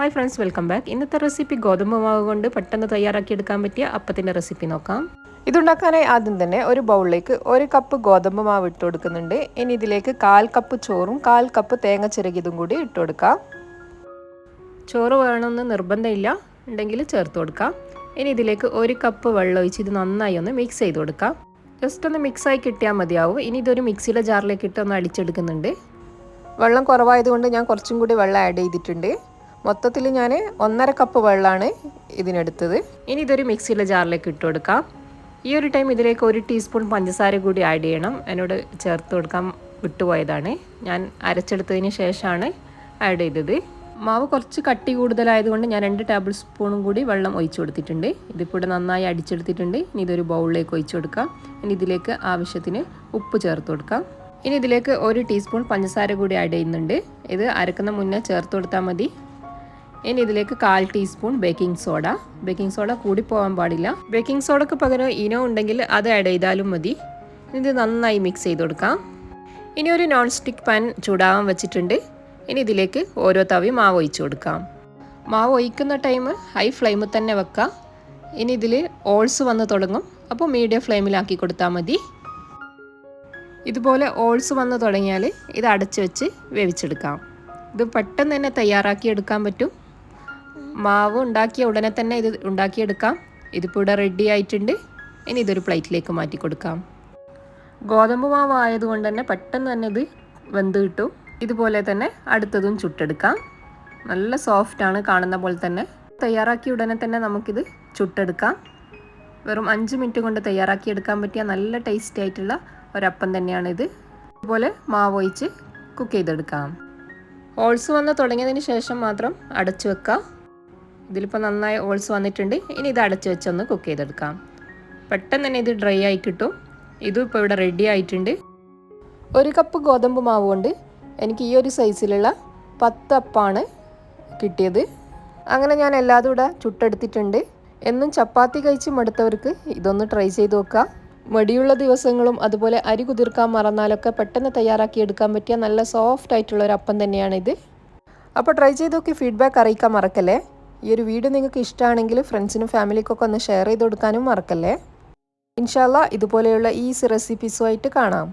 Hi friends welcome back ഇന്നത്തെ recipe ഗോതമ്പ് മാവ് കൊണ്ട് പെട്ടെന്ന് തയ്യാറാക്കിയെടുക്കാൻ പറ്റിയ അപ്പത്തിന്റെ റെസിപ്പി നോക്കാം. ഇതുണ്ടാക്കാനായി ആദ്യം തന്നെ ഒരു ബൗളിലേക്ക് ഒരു കപ്പ് ഗോതമ്പ് മാവ് ഇട്ട് കൊടുക്കുന്നുണ്ട്. ഇനി ഇതിലേക്ക് കാൽ കപ്പ് ചോറും കാൽ കപ്പ് തേങ്ങ ചിരകിയതും കൂടി ഇട്ട് കൊടുക്കാം. ചോറ് വേണമെന്ന് നിർബന്ധമില്ല. ഉണ്ടെങ്കിൽ ചേർത്ത് കൊടുക്കാം. ഇനി ഇതിലേക്ക് ഒരു കപ്പ് വെള്ളം ഒഴിച്ച് ഇത് നന്നായി ഒന്ന് മിക്സ് ചെയ്ത് കൊടുക്കാം. ജസ്റ്റ് ഒന്ന് മിക്സായി കിട്ടിയാൽ മതിയാവും. ഇനി ഇതൊരു മിക്സിയിലെ ജാറിലേക്ക് ഇട്ട് ഒന്ന് അടിച്ചെടുക്കുന്നുണ്ട്. വെള്ളം കുറവായതുകൊണ്ട് ഞാൻ കുറച്ചും കൂടി വെള്ളം ആഡ് ചെയ്തിട്ടുണ്ട്. മൊത്തത്തിൽ ഞാൻ ഒന്നര കപ്പ് വെള്ളമാണ് ഇതിനെടുത്തത്. ഇനി ഇതൊരു മിക്സിയിലെ ജാറിലേക്ക് ഇട്ട് കൊടുക്കാം. ഈ ഒരു ടൈം ഇതിലേക്ക് ഒരു ടീസ്പൂൺ പഞ്ചസാര കൂടി ആഡ് ചെയ്യണം. എന്നോട് ചേർത്ത് കൊടുക്കാൻ വിട്ടുപോയതാണ്. ഞാൻ അരച്ചെടുത്തതിന് ശേഷമാണ് ആഡ് ചെയ്തത്. മാവ് കുറച്ച് കട്ടി കൂടുതലായതുകൊണ്ട് ഞാൻ രണ്ട് ടേബിൾ സ്പൂണും കൂടി വെള്ളം ഒഴിച്ചു കൊടുത്തിട്ടുണ്ട്. ഇതിപ്പോൾ ഇവിടെ നന്നായി അടിച്ചെടുത്തിട്ടുണ്ട്. ഇനി ഇതൊരു ബൗളിലേക്ക് ഒഴിച്ചു കൊടുക്കാം. ഇനി ഇതിലേക്ക് ആവശ്യത്തിന് ഉപ്പ് ചേർത്ത് കൊടുക്കാം. ഇനി ഇതിലേക്ക് ഒരു ടീസ്പൂൺ പഞ്ചസാര കൂടി ആഡ് ചെയ്യുന്നുണ്ട്. ഇത് അരക്കുന്ന മുന്നേ ചേർത്ത് കൊടുത്താൽ മതി. ഇനി ഇതിലേക്ക് കാൽ teaspoon baking soda. Baking soda കൂടി പോകാൻ പാടില്ല. ബേക്കിംഗ് സോഡക്ക് പകരം ഇനോ ഉണ്ടെങ്കിൽ അത് ആഡ് ചെയ്താലും മതി. ഇത് നന്നായി മിക്സ് ചെയ്ത് കൊടുക്കാം. ഇനി ഒരു നോൺ സ്റ്റിക്ക് പാൻ ചൂടാവാൻ വെച്ചിട്ടുണ്ട്. ഇനി ഇതിലേക്ക് ഓരോ തവി മാവ് ഒഴിച്ച് കൊടുക്കാം. മാവ് ഒഴിക്കുന്ന ടൈം ഹൈ ഫ്ലെയിമിൽ തന്നെ വെക്കാം. ഇനി ഇതിൽ ഓൾസ് വന്ന് തുടങ്ങും. അപ്പോൾ മീഡിയം ഫ്ലെയിമിലാക്കി കൊടുത്താൽ മതി. ഇതുപോലെ ഓൾസ് വന്ന് തുടങ്ങിയാൽ ഇത് അടച്ച് വെച്ച് വേവിച്ചെടുക്കാം. ഇത് പെട്ടെന്ന് തന്നെ തയ്യാറാക്കി എടുക്കാൻ പറ്റും. മാവ് ഉണ്ടാക്കിയ ഉടനെ തന്നെ ഇത് ഉണ്ടാക്കിയെടുക്കാം. ഇതിപ്പോൾ ഇവിടെ റെഡി ആയിട്ടുണ്ട്. ഇനി ഇതൊരു പ്ലേറ്റിലേക്ക് മാറ്റി കൊടുക്കാം. ഗോതമ്പ് മാവ് ആയതുകൊണ്ട് തന്നെ പെട്ടെന്ന് തന്നെ ഇത് വെന്ത് കിട്ടും. ഇതുപോലെ തന്നെ അടുത്തതും ചുട്ടെടുക്കാം. നല്ല സോഫ്റ്റ് ആണ് കാണുന്ന പോലെ തന്നെ. തയ്യാറാക്കി ഉടനെ തന്നെ നമുക്കിത് ചുട്ടെടുക്കാം. വെറും അഞ്ച് മിനിറ്റ് കൊണ്ട് തയ്യാറാക്കി എടുക്കാൻ പറ്റിയ നല്ല ടേസ്റ്റി ആയിട്ടുള്ള ഒരപ്പം തന്നെയാണിത്. ഇതുപോലെ മാവ് ഒഴിച്ച് കുക്ക് ചെയ്തെടുക്കാം. ഓൾസ് വന്ന് തുടങ്ങിയതിന് ശേഷം മാത്രം അടച്ചു വെക്കാം. ഇതിലിപ്പോൾ നന്നായി ഓൾസ് വന്നിട്ടുണ്ട്. ഇനി ഇത് അടച്ചു വെച്ചൊന്ന് കുക്ക് ചെയ്തെടുക്കാം. പെട്ടെന്ന് തന്നെ ഇത് ഡ്രൈ ആയി കിട്ടും. ഇതും ഇപ്പോൾ ഇവിടെ റെഡി ആയിട്ടുണ്ട്. ഒരു കപ്പ് ഗോതമ്പ് മാവ് കൊണ്ട് എനിക്ക് ഈ ഒരു സൈസിലുള്ള പത്ത് അപ്പാണ് കിട്ടിയത്. അങ്ങനെ ഞാൻ എല്ലാതും ഇവിടെ ചുട്ടെടുത്തിട്ടുണ്ട്. എന്നും ചപ്പാത്തി കഴിച്ച് മടുത്തവർക്ക് ഇതൊന്ന് ട്രൈ ചെയ്ത് നോക്കുക മടിയുള്ള ദിവസങ്ങളും അതുപോലെ അരി കുതിർക്കാൻ മറന്നാലൊക്കെ പെട്ടെന്ന് തയ്യാറാക്കി എടുക്കാൻ പറ്റിയ നല്ല സോഫ്റ്റ് ആയിട്ടുള്ള ഒരു അപ്പം തന്നെയാണ് ഇത് അപ്പോൾ ട്രൈ ചെയ്ത് നോക്കി ഫീഡ്ബാക്ക് അറിയിക്കാൻ മറക്കല്ലേ? ഈ ഒരു വീഡിയോ നിങ്ങൾക്ക് ഇഷ്ടമാണെങ്കിൽ ഫ്രണ്ട്സിനും ഫാമിലിക്കൊക്കെ ഒന്ന് ഷെയർ ചെയ്ത് കൊടുക്കാനും മറക്കല്ലേ? ഇൻഷാല്ല ഇതുപോലെയുള്ള ഈസി റെസിപ്പീസുമായിട്ട് കാണാം.